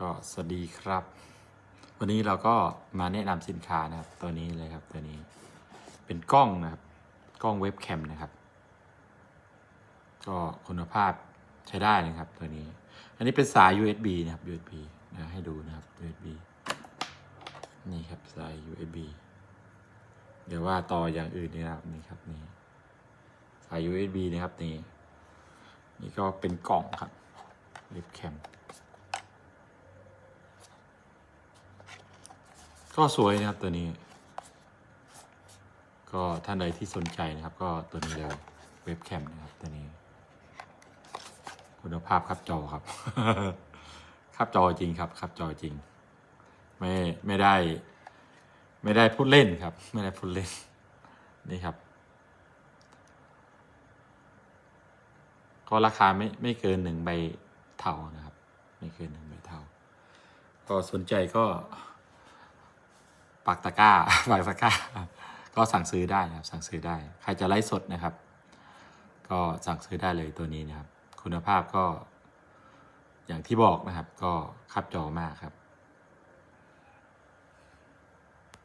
ก็สวัสดีครับ วันนี้เราก็มาแนะนำสินค้านะครับ ตัวนี้เลยครับตัวนี้ เป็นกล้องนะครับ กล้องเว็บแคมนะครับ ก็คุณภาพใช้ได้นะครับตัวนี้ อันนี้เป็นสาย USB นะครับ USB นะให้ดูนะครับ USB นี่ครับสาย USB เดี๋ยวว่าต่ออย่างอื่นนี่นะครับนี่ครับนี่สาย USB นะครับนี่นี่ก็เป็นกล่องครับเว็บแคม ก็สวยนะครับตัวนี้ ก็ท่านใดที่สนใจนะครับ ก็ตัวนี้เลยเว็บแคมนะครับตัวนี้ คุณภาพครับจอครับ ครับจอจริงครับ ครับจอจริง ไม่ไม่ได้ ไม่ได้พูดเล่นครับ ไม่ได้พูดเล่น นี่ครับก็ราคาไม่ไม่เกินหนึ่งใบเท่านะครับ ไม่เกินหนึ่งใบเท่า ก็สนใจก็ ปักตะกร้าปักตะกร้า ก็สั่งซื้อได้นะครับ สั่งซื้อได้ ใครจะไลฟ์สดนะครับ ก็สั่งซื้อได้เลยตัวนี้นะครับ คุณภาพก็ อย่างที่บอกนะครับ ก็คับจอมากครับ